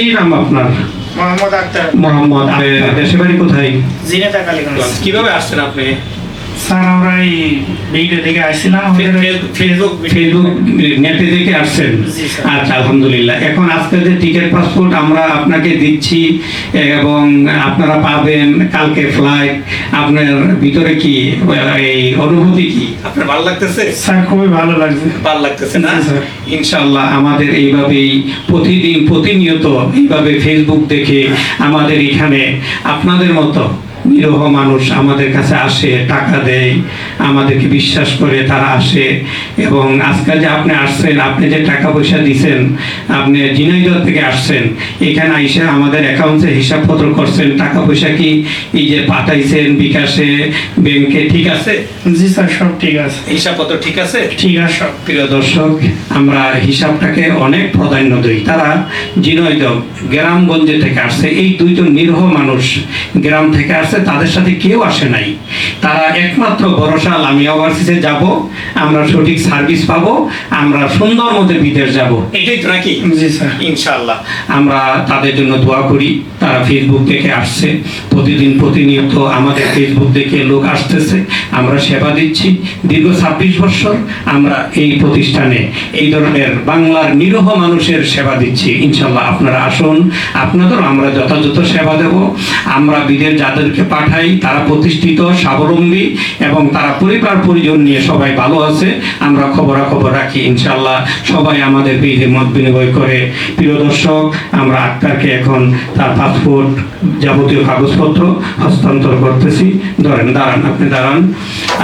কি নাম আপনার? মোহাম্মদ আক্তার। মোহাম্মদ দেশে বাড়ি কোথায়? জিনেতা কালীগঞ্জ। কীভাবে আসছেন আপনি? স্যার আমরা এই ভিডিও থেকে আসছিলাম আমাদের ফেসবুক ফেসবুক নেটে দেখে আসছেন। আচ্ছা আলহামদুলিল্লাহ। এখন আজকে যে টিকিট পাসপোর্ট আমরা আপনাকে দিচ্ছি এবং আপনারা পাবেন কালকে ফ্লাইট আপনার ভিতরে কি এই অনুভূতি কি? আপনার ভালো লাগতেছে? স্যার খুবই ভালো লাগছে। ভালো লাগতেছে না? ইনশাল্লাহ আমাদের এইভাবেই প্রতিদিন প্রতিনিয়ত এইভাবে ফেসবুক দেখে আমাদের এখানে আপনাদের মতো নিরহ মানুষ আমাদের কাছে আসে টাকা দেয় আমাদেরকে বিশ্বাস করে তারা আসে। এবং আজকাল যে আপনি আসছেন আপনি যে টাকা পয়সা দিছেন আপনি ঝিনাইদহ থেকে আসছেন এখানে আইসে আমাদের অ্যাকাউন্টে হিসাবপত্র করছেন টাকা পয়সা কি এই যে পাঠাইছেন বিকাশে ব্যাংকে ঠিক আছে? জি স্যার সব ঠিক আছে। হিসাবপত্র ঠিক আছে? ঠিক আছে সব। প্রিয় দর্শক আমরা হিসাবটাকে অনেক প্রাধান্য দিই। তারা জিনৈদক গ্রামগঞ্জে থেকে আসছে। এই দুইজন নিরহ মানুষ গ্রাম থেকে আসছে। তাদের সাথে কেউ আসে নাই। তারা একমাত্র ভরসা লামিয়া ওভারসিসে যাব আমরা সঠিক সার্ভিস পাবো আমরা সুন্দর মতো বিদেশ যাব। এটাই তো নাকি? জি স্যার। ইনশাআল্লাহ। আমরা তাদের জন্য দোয়া করি তারা ফেসবুক দেখে আসছে। প্রতিদিন প্রতিনিয়ত আমাদের ফেসবুক দেখে লোক আসতেছে। আমরা সেবা দিচ্ছি। দীর্ঘ ছাব্বিশ বছর আমরা এই প্রতিষ্ঠানে এই ধরনের বাংলার নিরহ মানুষের সেবা দিচ্ছি। ইনশাল্লাহ আপনারা আসুন। আপনাদের আমরা যথাযথ সেবা দেব। আমরা বিদেশ যাদেরকে পাঠাই তারা প্রতিষ্ঠিত স্বাবলম্বী এবং তারা পরিবার পরিজন নিয়ে সবাই ভালো আছে আমরা খবরাখবর রাখি ইনশাল্লাহ সবাই আমাদের পেজে মত বিনিময় করে। প্রিয় দর্শক আমরা আক্তারকে এখন তার পাসপোর্ট যাবতীয় কাগজপত্র হস্তান্তর করতেছি। ধরেন দাঁড়ান আপনি দাঁড়ান।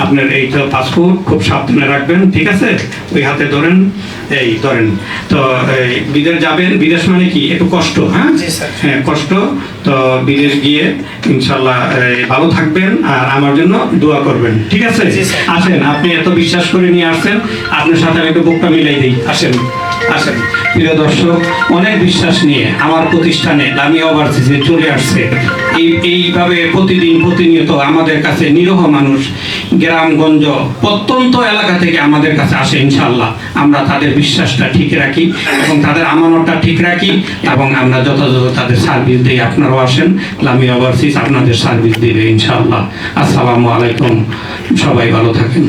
আপনার এই তো পাসপোর্ট খুব সাবধানে রাখবেন ঠিক আছে? ওই হাতে ধরেন এই ধরেন। তো বিদেশ যাবেন বিদেশ মানে কি? একটু কষ্ট হ্যাঁ? হ্যাঁ কষ্ট। তো বিদেশ গিয়ে ইনশাল্লাহ ভালো থাকবেন আর আমার জন্য দোয়া করবেন। ঠিক আছে? আসেন আপনি এত বিশ্বাস করে নিয়ে আসছেন আপনার সাথে আমি একটু বুকটা মিলাই দিই। আসেন। আসেন। প্রিয় দর্শক, অনেক বিশ্বাস নিয়ে আমার প্রতিষ্ঠানে লামি ওভারসিসে চলে আসছে। এই, এইভাবে প্রতিদিন প্রতিনিয়ত আমাদের কাছে নিরহ মানুষ গ্রামগঞ্জ প্রত্যন্ত এলাকা থেকে আমাদের কাছে আসে ইনশাল্লাহ আমরা তাদের বিশ্বাসটা ঠিক রাখি এবং তাদের আমানতটা ঠিক রাখি এবং আমরা যথাযথ তাদের সার্ভিস দিই আপনারাও আসেন। লামি ওভারসিস আপনাদের সার্ভিস দিবে ইনশাল্লাহ আসসালামু আলাইকুম। সবাই ভালো থাকেন।